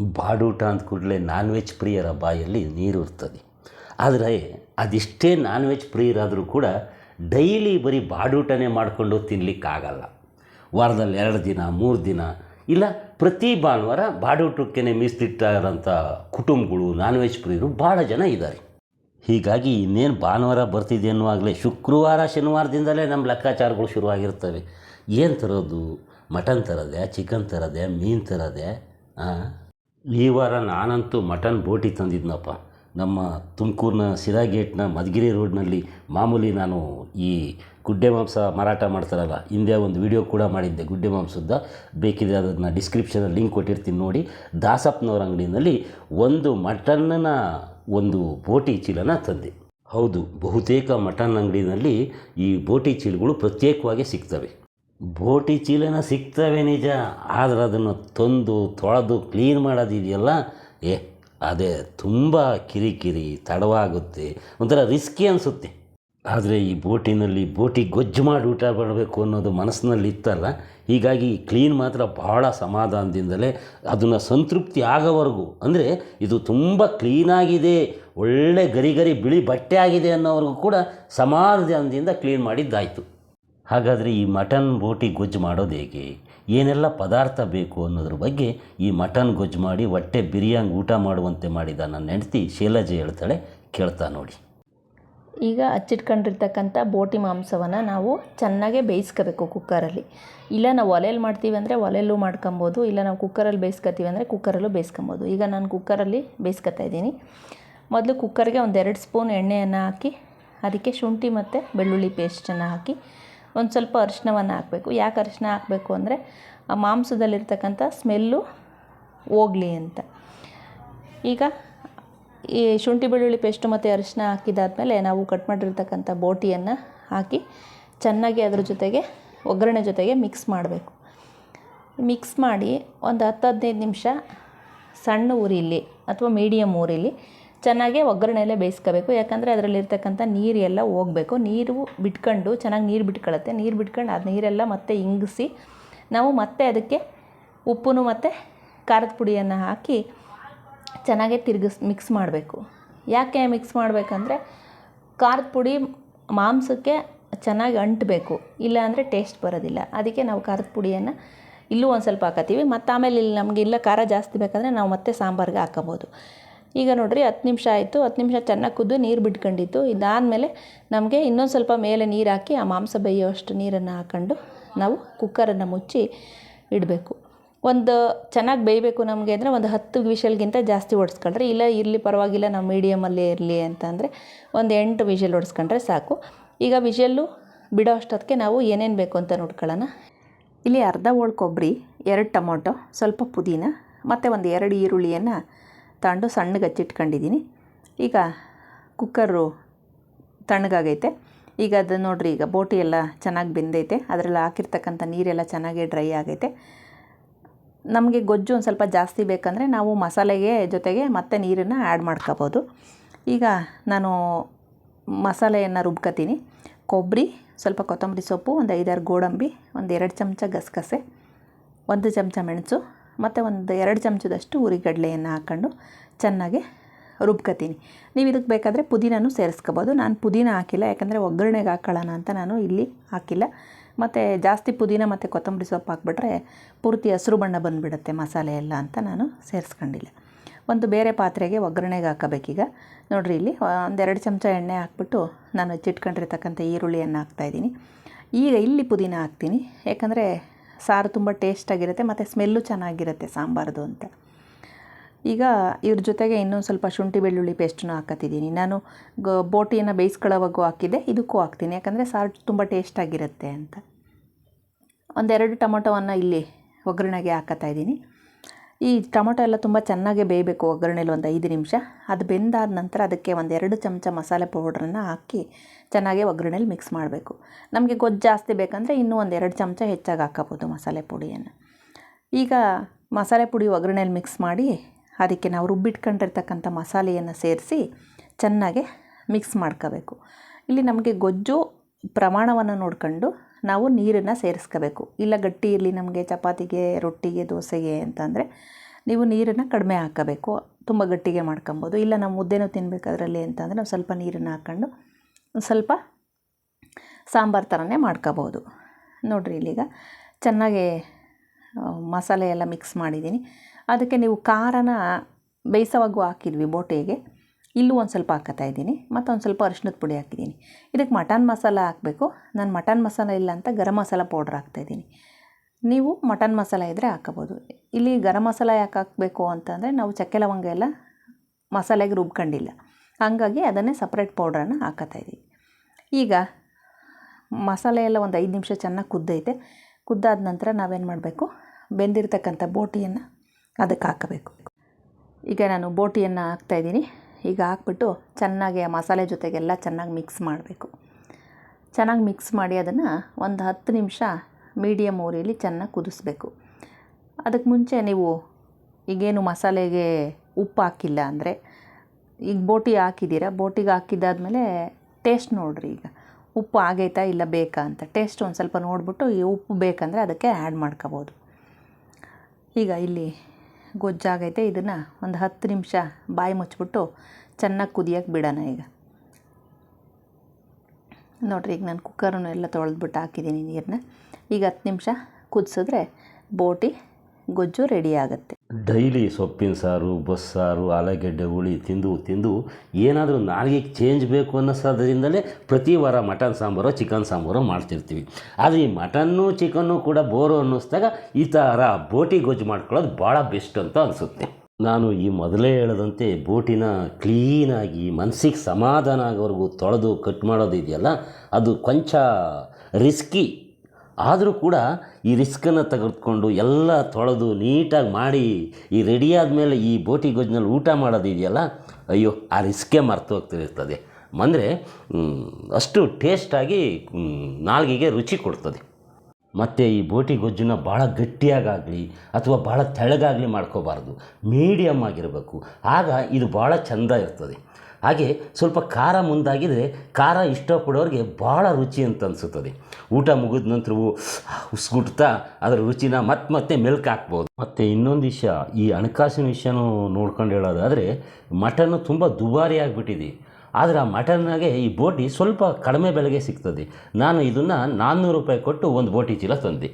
ಬಾಡೂಟ ಅಂದ ಕೂಡಲೇ non veg ಪ್ರಿಯರ ಬಾಯಲ್ಲಿ ನೀರು ಇರ್ತದೆ ಆದರೆ ಅದಿಷ್ಟೇ ನಾನ್ ವೆಜ್ ಪ್ರಿಯರಾದರೂ ಕೂಡ ಡೈಲಿ ಬರೀ ಬಾಡೂಟನೇ ಮಾಡಿಕೊಂಡು ತಿನ್ನಲಿಕ್ಕಾಗಲ್ಲ ವಾರದಲ್ಲಿ ಎರಡು ದಿನ, ಮೂರು ದಿನ, ಇಲ್ಲ ಪ್ರತಿ ಭಾನುವಾರ ಬಾಡೂಟಕ್ಕೆ ಮೀಸಲಿಟ್ಟಿರೋಂಥ ಕುಟುಂಬಗಳು ನಾನ್ ವೆಜ್ ಪ್ರಿಯರು ಭಾಳ ಜನ ಇದ್ದಾರೆ. ಹೀಗಾಗಿ ಇನ್ನೇನು ಭಾನುವಾರ ಬರ್ತಿದೆ ಅನ್ನುವಾಗಲೇ ಶುಕ್ರವಾರ, ಶನಿವಾರದಿಂದಲೇ ನಮ್ಮ ಲೆಕ್ಕಾಚಾರಗಳು ಶುರುವಾಗಿರ್ತವೆ. ಏನು ತರೋದು? ಮಟನ್ ತರದೆ ಚಿಕನ್ ತರೋದೆ, ಮೀನು ತರದೆ ಈ ವಾರ ನಾನಂತೂ ಮಟನ್ ಬೋಟಿ ತಂದಿದ್ನಪ್ಪ. ನಮ್ಮ ತುಮಕೂರಿನ ಸಿರಾ ಗೇಟ್ನ ಮಧುಗಿರಿ ರೋಡ್ನಲ್ಲಿ ಮಾಮೂಲಿ ನಾನು ಈ ಗುಡ್ಡೆ ಮಾಂಸ ಮಾರಾಟ ಮಾಡ್ತಾರಲ್ಲ, ಹಿಂದೆ ಒಂದು ವಿಡಿಯೋ ಕೂಡ ಮಾಡಿದ್ದೆ ಗುಡ್ಡೆ ಮಾಂಸದ ಬೇಕಿದ್ರೆ ಅದನ್ನು ಡಿಸ್ಕ್ರಿಪ್ಷನಲ್ಲಿ ಲಿಂಕ್ ಕೊಟ್ಟಿರ್ತೀನಿ ನೋಡಿ. ದಾಸಪ್ಪನವ್ರ ಅಂಗಡಿನಲ್ಲಿ ಒಂದು ಮಟನ್ನ ಒಂದು ಬೋಟಿ ಚೀಲನ ತಂದೆ. ಹೌದು, ಬಹುತೇಕ ಮಟನ್ ಅಂಗಡಿನಲ್ಲಿ ಈ ಬೋಟಿ ಚೀಲಗಳು ಪ್ರತ್ಯೇಕವಾಗಿ ಸಿಗ್ತವೆ. ಬೋಟಿ ಚೀಲನ ಸಿಗ್ತವೆ ನಿಜ, ಆದರೆ ಅದನ್ನು ತಂದು ತೊಳೆದು ಕ್ಲೀನ್ ಮಾಡೋದಿದೆಯಲ್ಲ? ಏ, ಅದೇ ತುಂಬ ಕಿರಿಕಿರಿ, ತಡವಾಗುತ್ತೆ, ಒಂಥರ ರಿಸ್ಕಿ ಅನಿಸುತ್ತೆ. ಆದರೆ ಈ ಬೋಟಿನಲ್ಲಿ ಬೋಟಿ ಗೊಜ್ಜು ಮಾಡಿ ಊಟ ಮಾಡಬೇಕು ಅನ್ನೋದು ಮನಸ್ಸಿನಲ್ಲಿ ಇತ್ತಲ್ಲ ಹೀಗಾಗಿ ಕ್ಲೀನ್ ಮಾತ್ರ ಬಹಳ ಸಮಾಧಾನದಿಂದಲೇ ಅದನ್ನು ಸಂತೃಪ್ತಿ ಆಗೋವರೆಗೂ. ಅಂದರೆ ಇದು ತುಂಬ ಕ್ಲೀನಾಗಿದೆ ಒಳ್ಳೆ ಗರಿ ಗರಿ ಬಿಳಿ ಬಟ್ಟೆ ಆಗಿದೆ ಅನ್ನೋವರೆಗೂ ಕೂಡ ಸಮಾಧಾನದಿಂದ ಕ್ಲೀನ್ ಮಾಡಿದ್ದಾಯಿತು. ಹಾಗಾದರೆ ಈ ಮಟನ್ ಬೋಟಿ ಗೊಜ್ಜು ಮಾಡೋದು ಹೇಗೆ? ಏನೆಲ್ಲ ಪದಾರ್ಥ ಬೇಕು ಅನ್ನೋದ್ರ ಬಗ್ಗೆ ಈ ಮಟನ್ ಗೊಜ್ಜು ಮಾಡಿ ಹೊಟ್ಟೆ ಬಿರಿಯಾನಿ ಊಟ ಮಾಡುವಂತೆ ಮಾಡಿದ ನನ್ನ ಹೆಂಡತಿ ಶೈಲಜೆ ಹೇಳ್ತಾಳೆ, ಕೇಳ್ತಾ ನೋಡಿ. ಈಗ ಹಚ್ಚಿಟ್ಕೊಂಡಿರ್ತಕ್ಕಂಥ ಬೋಟಿ ಮಾಂಸವನ್ನು ನಾವು ಚೆನ್ನಾಗೇ ಬೇಯಿಸ್ಕೋಬೇಕು ಕುಕ್ಕರಲ್ಲಿ. ಇಲ್ಲ ನಾವು ಒಲೆಯಲ್ಲಿ ಮಾಡ್ತೀವಿ ಅಂದರೆ ಒಲೆಯಲ್ಲೂ ಮಾಡ್ಕೊಬೋದು, ಇಲ್ಲ ನಾವು ಕುಕ್ಕರಲ್ಲಿ ಬೇಯಿಸ್ಕೊತೀವಿ ಅಂದರೆ ಕುಕ್ಕರಲ್ಲೂ ಬೇಯಿಸ್ಕೊಬೋದು. ಈಗ ನಾನು ಕುಕ್ಕರಲ್ಲಿ ಬೇಯಿಸ್ಕೊತಾ ಇದ್ದೀನಿ. ಮೊದಲು ಕುಕ್ಕರ್ಗೆ ಒಂದೆರಡು ಸ್ಪೂನ್ ಎಣ್ಣೆಯನ್ನು ಹಾಕಿ, ಅದಕ್ಕೆ ಶುಂಠಿ ಮತ್ತು ಬೆಳ್ಳುಳ್ಳಿ ಪೇಸ್ಟನ್ನು ಹಾಕಿ ಒಂದು ಸ್ವಲ್ಪ ಅರಿಶಿನವನ್ನು ಹಾಕಬೇಕು. ಯಾಕೆ ಅರಿಶಿನ ಹಾಕಬೇಕು ಅಂದರೆ ಆ ಮಾಂಸದಲ್ಲಿರ್ತಕ್ಕಂಥ ಸ್ಮೆಲ್ಲು ಹೋಗಲಿ ಅಂತ. ಈಗ ಈ ಶುಂಠಿ ಬೆಳ್ಳುಳ್ಳಿ ಪೇಸ್ಟು ಮತ್ತು ಅರಿಶಿನ ಹಾಕಿದಾದಮೇಲೆ ನಾವು ಕಟ್ ಮಾಡಿರ್ತಕ್ಕಂಥ ಬೋಟಿಯನ್ನು ಹಾಕಿ ಚೆನ್ನಾಗಿ ಅದ್ರ ಜೊತೆಗೆ ಒಗ್ಗರಣೆ ಜೊತೆಗೆ ಮಿಕ್ಸ್ ಮಾಡಬೇಕು. ಮಿಕ್ಸ್ ಮಾಡಿ ಒಂದು ಹತ್ತು ಹದಿನೈದು ನಿಮಿಷ ಸಣ್ಣ ಊರಿಲಿ ಅಥವಾ ಮೀಡಿಯಮ್ ಉರಿಲಿ ಚೆನ್ನಾಗಿ ಒಗ್ಗರಣೆಯಲ್ಲೇ ಬೇಯಿಸ್ಕೋಬೇಕು. ಯಾಕಂದರೆ ಅದರಲ್ಲಿರ್ತಕ್ಕಂಥ ನೀರು ಎಲ್ಲ ಹೋಗಬೇಕು. ನೀರು ಬಿಟ್ಕೊಂಡು ಚೆನ್ನಾಗಿ ನೀರು ಬಿಟ್ಕೊಳ್ಳುತ್ತೆ ನೀರು ಬಿಟ್ಕೊಂಡು ಅದು ನೀರೆಲ್ಲ ಮತ್ತೆ ಇಂಗಿಸಿ ನಾವು ಮತ್ತೆ ಅದಕ್ಕೆ ಉಪ್ಪು ಮತ್ತು ಖಾರದ ಪುಡಿಯನ್ನು ಹಾಕಿ ಚೆನ್ನಾಗೆ ತಿರುಗಿಸ್ ಮಿಕ್ಸ್ ಮಾಡಬೇಕು. ಯಾಕೆ ಮಿಕ್ಸ್ ಮಾಡಬೇಕಂದ್ರೆ ಖಾರದ ಪುಡಿ ಮಾಂಸಕ್ಕೆ ಚೆನ್ನಾಗಿ ಅಂಟಬೇಕು. ಇಲ್ಲ ಅಂದರೆ ಟೇಸ್ಟ್ ಬರೋದಿಲ್ಲ. ಅದಕ್ಕೆ ನಾವು ಖಾರದ ಪುಡಿಯನ್ನು ಇಲ್ಲೂ ಒಂದು ಸ್ವಲ್ಪ ಹಾಕತ್ತೀವಿ. ಮತ್ತು ಆಮೇಲೆ ಇಲ್ಲಿ ನಮಗೆ ಇಲ್ಲ ಖಾರ ಜಾಸ್ತಿ ಬೇಕಂದರೆ ನಾವು ಮತ್ತೆ ಸಾಂಬಾರಿಗೆ ಹಾಕೋಬೋದು. ಈಗ ನೋಡಿರಿ ಹತ್ತು ನಿಮಿಷ ಆಯಿತು. ಹತ್ತು ನಿಮಿಷ ಚೆನ್ನಾಗಿ ಕುದ್ದು ನೀರು ಬಿಟ್ಕೊಂಡಿತ್ತು. ಇದಾದಮೇಲೆ ನಮಗೆ ಇನ್ನೊಂದು ಸ್ವಲ್ಪ ಮೇಲೆ ನೀರು ಹಾಕಿ ಆ ಮಾಂಸ ಬೇಯೋಷ್ಟು ನೀರನ್ನು ಹಾಕ್ಕೊಂಡು ನಾವು ಕುಕ್ಕರನ್ನು ಮುಚ್ಚಿ ಇಡಬೇಕು. ಒಂದು ಚೆನ್ನಾಗಿ ಬೇಯಬೇಕು ನಮಗೆ ಅಂದರೆ ಒಂದು ಹತ್ತು ವಿಷಲ್ಗಿಂತ ಜಾಸ್ತಿ ಹೊಡ್ಸ್ಕೊಂಡ್ರೆ ಇಲ್ಲ ಇರಲಿ ಪರವಾಗಿಲ್ಲ ನಾವು ಮೀಡಿಯಮಲ್ಲೇ ಇರಲಿ ಅಂತಂದರೆ ಒಂದು ಎಂಟು ವಿಷಲ್ ಹೊಡ್ಸ್ಕೊಂಡ್ರೆ ಸಾಕು. ಈಗ ವಿಷಲ್ಲು ಬಿಡೋ ಅಷ್ಟೊತ್ತಿಗೆ ನಾವು ಏನೇನು ಬೇಕು ಅಂತ ನೋಡ್ಕೊಳ್ಳೋಣ. ಇಲ್ಲಿ ಅರ್ಧ ಹೋಳು ಕೊಬ್ಬರಿ ಎರಡು ಟೊಮೊಟೊ, ಸ್ವಲ್ಪ ಪುದೀನ, ಮತ್ತು ಒಂದು ಎರಡು ಈರುಳ್ಳಿಯನ್ನು ತಗೊಂಡು ಸಣ್ಣಗೆ ಹಚ್ಚಿಟ್ಕೊಂಡಿದ್ದೀನಿ. ಈಗ ಕುಕ್ಕರು ತಣ್ಣಗಾಗೈತೆ. ಈಗ ಅದು ನೋಡಿರಿ, ಈಗ ಬೋಟಿ ಎಲ್ಲ ಚೆನ್ನಾಗಿ ಬೆಂದೈತೆ. ಅದರಲ್ಲಿ ಹಾಕಿರ್ತಕ್ಕಂಥ ನೀರೆಲ್ಲ ಚೆನ್ನಾಗಿ ಡ್ರೈ ಆಗೈತೆ. ನಮಗೆ ಗೊಜ್ಜು ಒಂದು ಸ್ವಲ್ಪ ಜಾಸ್ತಿ ಬೇಕಂದರೆ ನಾವು ಮಸಾಲೆಗೆ ಜೊತೆಗೆ ಮತ್ತೆ ನೀರನ್ನು ಆ್ಯಡ್ ಮಾಡ್ಕೋಬೋದು. ಈಗ ನಾನು ಮಸಾಲೆಯನ್ನು ರುಬ್ಕೊತೀನಿ. ಕೊಬ್ಬರಿ ಸ್ವಲ್ಪ ಕೊತ್ತಂಬರಿ ಸೊಪ್ಪು, ಒಂದು ಐದಾರು ಗೋಡಂಬಿ, ಒಂದು ಎರಡು ಚಮಚ ಗಸಗಸೆ, ಒಂದು ಚಮಚ ಮೆಣಸು ಮತ್ತು ಒಂದು ಎರಡು ಚಮಚದಷ್ಟು ಉರಿಗಡಲೆಯನ್ನು ಹಾಕ್ಕೊಂಡು ಚೆನ್ನಾಗಿ ರುಬ್ಕೊತೀನಿ ನೀವು ಇದಕ್ಕೆ ಬೇಕಾದರೆ ಪುದೀನೂ ಸೇರಿಸ್ಕೋಬೋದು. ನಾನು ಪುದೀನ ಹಾಕಿಲ್ಲ, ಯಾಕಂದರೆ ಒಗ್ಗರಣೆಗೆ ಹಾಕ್ಕೊಳ್ಳೋಣ ಅಂತ ನಾನು ಇಲ್ಲಿ ಹಾಕಿಲ್ಲ. ಮತ್ತು ಜಾಸ್ತಿ ಪುದೀನ ಮತ್ತು ಕೊತ್ತಂಬರಿ ಸೊಪ್ಪು ಹಾಕ್ಬಿಟ್ರೆ ಪೂರ್ತಿ ಹಸಿರು ಬಣ್ಣ ಬಂದುಬಿಡುತ್ತೆ ಮಸಾಲೆ ಎಲ್ಲ ಅಂತ ನಾನು ಸೇರಿಸ್ಕೊಂಡಿಲ್ಲ. ಒಂದು ಬೇರೆ ಪಾತ್ರೆಗೆ ಒಗ್ಗರಣೆಗೆ ಹಾಕಬೇಕೀಗ. ನೋಡಿರಿ ಇಲ್ಲಿ ಒಂದೆರಡು ಚಮಚ ಎಣ್ಣೆ ಹಾಕ್ಬಿಟ್ಟು ನಾನು ಹೆಚ್ಚಿಟ್ಕೊಂಡಿರ್ತಕ್ಕಂಥ ಈರುಳ್ಳಿಯನ್ನು ಹಾಕ್ತಾಯಿದ್ದೀನಿ ಈಗ ಇಲ್ಲಿ ಪುದೀನ ಹಾಕ್ತೀನಿ. ಯಾಕಂದರೆ ಸಾರು ತುಂಬ ಟೇಸ್ಟಾಗಿರುತ್ತೆ, ಮತ್ತು ಸ್ಮೆಲ್ಲು ಚೆನ್ನಾಗಿರುತ್ತೆ ಸಾಂಬಾರ್ದು ಅಂತ. ಈಗ ಇದ್ರ ಜೊತೆಗೆ ಇನ್ನೊಂದು ಸ್ವಲ್ಪ ಶುಂಠಿ ಬೆಳ್ಳುಳ್ಳಿ ಪೇಸ್ಟನ್ನು ಹಾಕತ್ತಿದ್ದೀನಿ. ನಾನು ಗ, ಬೋಟಿಯನ್ನು ಬೇಯಿಸ್ಕೊಳ್ಳೋವಾಗೂ ಹಾಕಿದ್ದೆ, ಇದಕ್ಕೂ ಹಾಕ್ತೀನಿ. ಯಾಕಂದರೆ ಸಾರು ತುಂಬ ಟೇಸ್ಟಾಗಿರುತ್ತೆ ಅಂತ. ಒಂದೆರಡು ಟೊಮೊಟೊವನ್ನು ಇಲ್ಲಿ ಒಗ್ಗರಣೆಗೆ ಹಾಕತ್ತಾ ಇದ್ದೀನಿ. ಈ ಟೊಮೊಟೊ ಎಲ್ಲ ತುಂಬ ಚೆನ್ನಾಗಿ ಬೇಯಬೇಕು ಒಗ್ಗರಣೆಲಿ ಒಂದು ಐದು ನಿಮಿಷ. ಅದು ಬೆಂದಾದ ನಂತರ ಅದಕ್ಕೆ ಒಂದೆರಡು ಚಮಚ ಮಸಾಲೆ ಪೌಡ್ರನ್ನು ಹಾಕಿ ಚೆನ್ನಾಗಿ ಒಗ್ಗರಣೆಲಿ ಮಿಕ್ಸ್ ಮಾಡಬೇಕು. ನಮಗೆ ಗೊಜ್ಜು ಜಾಸ್ತಿ ಬೇಕಂದರೆ ಇನ್ನೂ ಒಂದೆರಡು ಚಮಚ ಹೆಚ್ಚಾಗಿ ಹಾಕಬಹುದು ಮಸಾಲೆ ಪುಡಿಯನ್ನು. ಈಗ ಮಸಾಲೆ ಪುಡಿ ಒಗ್ಗರಣೆಲಿ ಮಿಕ್ಸ್ ಮಾಡಿ ಅದಕ್ಕೆ ನಾವು ರುಬ್ಬಿಟ್ಕೊಂಡಿರ್ತಕ್ಕಂಥ ಮಸಾಲೆಯನ್ನು ಸೇರಿಸಿ ಚೆನ್ನಾಗಿ ಮಿಕ್ಸ್ ಮಾಡ್ಕೋಬೇಕು. ಇಲ್ಲಿ ನಮಗೆ ಗೊಜ್ಜು ಪ್ರಮಾಣವನ್ನು ನೋಡ್ಕೊಂಡು ನಾವು ನೀರನ್ನು ಸೇರಿಸ್ಕೋಬೇಕು. ಇಲ್ಲ ಗಟ್ಟಿ ಇರಲಿ ನಮಗೆ ಚಪಾತಿಗೆ, ರೊಟ್ಟಿಗೆ, ದೋಸೆಗೆ ಅಂತಂದರೆ ನೀವು ನೀರನ್ನು ಕಡಿಮೆ ಹಾಕಬೇಕು. ತುಂಬ ಗಟ್ಟಿಗೆ ಮಾಡ್ಕೊಬೋದು. ಇಲ್ಲ ನಾವು ಮುದ್ದೆನೂ ತಿನ್ಬೇಕು ಅದರಲ್ಲಿ ಅಂತಂದರೆ ನಾವು ಸ್ವಲ್ಪ ನೀರನ್ನು ಹಾಕ್ಕೊಂಡು ಸ್ವಲ್ಪ ಸಾಂಬಾರು ಥರನೇ ಮಾಡ್ಕೋಬೋದು. ನೋಡಿರಿ ಇಲ್ಲೀಗ ಚೆನ್ನಾಗಿ ಮಸಾಲೆ ಎಲ್ಲ ಮಿಕ್ಸ್ ಮಾಡಿದ್ದೀನಿ. ಅದಕ್ಕೆ ನೀವು ಖಾರನ ಬೇಯಿಸೋವಾಗೂ ಹಾಕಿದ್ವಿ ಬೋಟಿಗೆ. ಇಲ್ಲೂ ಒಂದು ಸ್ವಲ್ಪ ಹಾಕತ್ತಾ ಇದ್ದೀನಿ. ಮತ್ತು ಒಂದು ಸ್ವಲ್ಪ ಅರಿಶಿನದ ಪುಡಿ ಹಾಕಿದ್ದೀನಿ. ಇದಕ್ಕೆ ಮಟನ್ ಮಸಾಲ ಹಾಕಬೇಕು. ನಾನು ಮಟನ್ ಮಸಾಲ ಇಲ್ಲ ಅಂತ ಗರಂ ಮಸಾಲ ಪೌಡ್ರ್ ಹಾಕ್ತಾಯಿದ್ದೀನಿ ನೀವು ಮಟನ್ ಮಸಾಲ ಇದ್ದರೆ ಹಾಕಬೋದು. ಇಲ್ಲಿ ಗರಂ ಮಸಾಲ ಯಾಕೆ ಹಾಕಬೇಕು ಅಂತಂದರೆ ನಾವು ಚಕ್ಕೆ ಲವಂಗ ಎಲ್ಲ ಮಸಾಲೆಗೆ ರುಬ್ಕೊಂಡಿಲ್ಲ. ಹಾಗಾಗಿ ಅದನ್ನೇ ಸಪ್ರೇಟ್ ಪೌಡ್ರನ್ನು ಹಾಕೋತಾ ಇದ್ದೀವಿ ಈಗ ಮಸಾಲೆ ಎಲ್ಲ ಒಂದು ಐದು ನಿಮಿಷ ಚೆನ್ನಾಗಿ ಕುದ್ದೈತೆ. ಕುದ್ದಾದ ನಂತರ ನಾವೇನು ಮಾಡಬೇಕು? ಬೆಂದಿರತಕ್ಕಂಥ ಬೋಟಿಯನ್ನು ಅದಕ್ಕೆ ಹಾಕಬೇಕು. ಈಗ ನಾನು ಬೋಟಿಯನ್ನು ಹಾಕ್ತಾಯಿದ್ದೀನಿ ಈಗ ಹಾಕ್ಬಿಟ್ಟು ಚೆನ್ನಾಗಿ ಆ ಮಸಾಲೆ ಜೊತೆಗೆಲ್ಲ ಚೆನ್ನಾಗಿ ಮಿಕ್ಸ್ ಮಾಡಬೇಕು. ಚೆನ್ನಾಗಿ ಮಿಕ್ಸ್ ಮಾಡಿ ಅದನ್ನು ಒಂದು ಹತ್ತು ನಿಮಿಷ ಮೀಡಿಯಮ್ ಓರಿಯಲ್ಲಿ ಚೆನ್ನಾಗಿ ಕುದಿಸ್ಬೇಕು. ಅದಕ್ಕೆ ಮುಂಚೆ ನೀವು ಈಗೇನು ಮಸಾಲೆಗೆ ಉಪ್ಪು ಹಾಕಿಲ್ಲ ಅಂದರೆ, ಈಗ ಬೋಟಿ ಹಾಕಿದ್ದೀರ? ಬೋಟಿಗೆ ಹಾಕಿದ್ದಾದಮೇಲೆ ಟೇಸ್ಟ್ ನೋಡಿರಿ ಈಗ. ಉಪ್ಪು ಆಗೈತಾ ಇಲ್ಲ ಬೇಕಾ ಅಂತ. ಟೇಸ್ಟ್ ಒಂದು ಸ್ವಲ್ಪ ನೋಡಿಬಿಟ್ಟು ಈ ಉಪ್ಪು ಬೇಕಂದರೆ ಅದಕ್ಕೆ ಆ್ಯಡ್ ಮಾಡ್ಕೋಬೋದು. ಈಗ ಇಲ್ಲಿ ಗೊಜ್ಜಾಗೈತೆ ಇದನ್ನು ಒಂದು ಹತ್ತು ನಿಮಿಷ ಬಾಯಿ ಮುಚ್ಚಿಬಿಟ್ಟು ಚೆನ್ನಾಗಿ ಕುದಿಯೋಕ್ಕೆ ಬಿಡೋಣ ಈಗ. ನೋಡಿರಿ, ಈಗ ನಾನು ಕುಕ್ಕರನ್ನು ಎಲ್ಲ ತೊಳೆದ್ಬಿಟ್ಟು ಹಾಕಿದ್ದೀನಿ ನೀರನ್ನ ಈಗ ಹತ್ತು ನಿಮಿಷ ಕುದಿಸಿದ್ರೆ ಬೋಟಿ ಗೊಜ್ಜು ರೆಡಿ ಆಗುತ್ತೆ. ಡೈಲಿ ಸೊಪ್ಪಿನ ಸಾರು ಬಸ್ಸಾರು ಆಲೂಗೆಡ್ಡೆ, ಹುಳಿ ತಿಂದು ತಿಂದು ಏನಾದರೂ ನಾಲಿಗೆಗೆ ಚೇಂಜ್ ಬೇಕು ಅನ್ನಿಸೋದ್ರಿಂದಲೇ ಪ್ರತಿ ವಾರ ಮಟನ್ ಸಾಂಬಾರೋ ಚಿಕನ್ ಸಾಂಬಾರೋ ಮಾಡ್ತಿರ್ತೀವಿ. ಆದರೆ ಈ ಮಟನ್ನು ಚಿಕನ್ನು ಕೂಡ ಬೋರು ಅನ್ನಿಸ್ದಾಗ ಈ ಥರ ಬೋಟಿ ಗೊಜ್ಜು ಮಾಡ್ಕೊಳ್ಳೋದು ಭಾಳ ಬೆಸ್ಟ್ ಅಂತ ಅನಿಸುತ್ತೆ. ನಾನು ಈ ಮೊದಲೇ ಹೇಳದಂತೆ ಬೋಟಿನ ಕ್ಲೀನಾಗಿ ಮನಸ್ಸಿಗೆ ಸಮಾಧಾನ ಆಗೋವರೆಗೂ ತೊಳೆದು ಕಟ್ ಮಾಡೋದು ಇದೆಯಲ್ಲ ಅದು ಕೊಂಚ ರಿಸ್ಕಿ ಆದರೂ ಕೂಡ ಈ ರಿಸ್ಕನ್ನು ತೆಗೆದುಕೊಂಡು ಎಲ್ಲ ತೊಳೆದು ನೀಟಾಗಿ ಮಾಡಿ, ಈ ರೆಡಿ ಆದಮೇಲೆ ಈ ಬೋಟಿ ಗೊಜ್ಜಿನಲ್ಲಿ ಊಟ ಮಾಡೋದಿದೆಯಲ್ಲ, ಅಯ್ಯೋ, ಆ ರಿಸ್ಕೇ ಮರೆತು ಹೋಗ್ತಿರ್ತದೆ. ಅಂದರೆ ಅಷ್ಟು ಟೇಸ್ಟಾಗಿ ನಾಲ್ಗೆಗೆ ರುಚಿ ಕೊಡ್ತದೆ. ಮತ್ತು ಈ ಬೋಟಿ ಗೊಜ್ಜನ್ನ ಭಾಳ ಗಟ್ಟಿಯಾಗಲಿ ಅಥವಾ ಭಾಳ ತೆಳಗಾಗಲಿ ಮಾಡ್ಕೋಬಾರ್ದು. ಮೀಡಿಯಮ್ ಆಗಿರಬೇಕು. ಆಗ ಇದು ಭಾಳ ಚೆಂದ ಇರ್ತದೆ. ಹಾಗೆ ಸ್ವಲ್ಪ ಖಾರ ಮುಂದಾಗಿದರೆ ಖಾರ ಇಷ್ಟಪಡೋರಿಗೆ ಭಾಳ ರುಚಿ ಅಂತ ಅನಿಸುತ್ತದೆ. ಊಟ ಮುಗಿದ ನಂತರವೂ ಉಸ್ಗುಟ್ತಾ ಅದರ ರುಚಿನ ಮತ್ತೆ ಮತ್ತೆ ಮೆಲ್ಕ್ ಹಾಕ್ಬೋದು. ಮತ್ತು ಇನ್ನೊಂದು ವಿಷಯ, ಈ ಹಣಕಾಸಿನ ವಿಷಯನೂ ನೋಡ್ಕೊಂಡು ಹೇಳೋದಾದರೆ ಮಟನ್ನು ತುಂಬ ದುಬಾರಿ ಆಗಿಬಿಟ್ಟಿದೆ. ಆದರೆ ಆ ಮಟನ್ನಾಗೆ ಈ ಬೋಟಿ ಸ್ವಲ್ಪ ಕಡಿಮೆ ಬೆಲೆಗೆ ಸಿಗ್ತದೆ. ನಾನು ಇದನ್ನು ನಾನ್ನೂರು ರೂಪಾಯಿ ಕೊಟ್ಟು ಒಂದು ಬೋಟಿ ಚೀಲ ತಂದೆ.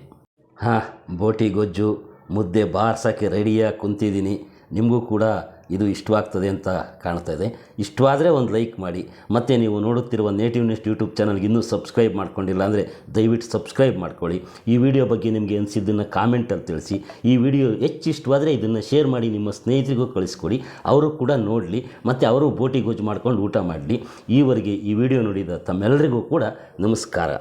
ಹಾಂ, ಬೋಟಿ ಗೊಜ್ಜು, ಮುದ್ದೆ ಬಾರ್ಸೋಕ್ಕೆ ರೆಡಿಯಾಗಿ ಕುಂತಿದ್ದೀನಿ. ನಿಮಗೂ ಕೂಡ ಇದು ಇಷ್ಟವಾಗ್ತದೆ ಅಂತ ಕಾಣ್ತಾ ಇದೆ. ಇಷ್ಟವಾದರೆ ಒಂದು ಲೈಕ್ ಮಾಡಿ. ಮತ್ತು ನೀವು ನೋಡುತ್ತಿರುವ ನೇಟಿವ್ ನೆಸ್ಟ್ ಯೂಟ್ಯೂಬ್ ಚಾನಲ್ಗೆ ಇನ್ನೂ ಸಬ್ಸ್ಕ್ರೈಬ್ ಮಾಡ್ಕೊಂಡಿಲ್ಲ ಅಂದರೆ ದಯವಿಟ್ಟು ಸಬ್ಸ್ಕ್ರೈಬ್ ಮಾಡ್ಕೊಳ್ಳಿ. ಈ ವಿಡಿಯೋ ಬಗ್ಗೆ ನಿಮಗೆ ಅನಿಸಿದ್ದನ್ನು ಕಾಮೆಂಟಲ್ಲಿ ತಿಳಿಸಿ. ಈ ವಿಡಿಯೋ ಹೆಚ್ಚು ಇಷ್ಟವಾದರೆ ಇದನ್ನು ಶೇರ್ ಮಾಡಿ, ನಿಮ್ಮ ಸ್ನೇಹಿತರಿಗೂ ಕಳಿಸ್ಕೊಡಿ. ಅವರು ಕೂಡ ನೋಡಲಿ. ಮತ್ತು ಅವರು ಬೋಟಿ ಗೊಜ್ಜು ಮಾಡ್ಕೊಂಡು ಊಟ ಮಾಡಲಿ. ಈವರೆಗೆ ಈ ವಿಡಿಯೋ ನೋಡಿದ ತಮ್ಮೆಲ್ಲರಿಗೂ ಕೂಡ ನಮಸ್ಕಾರ.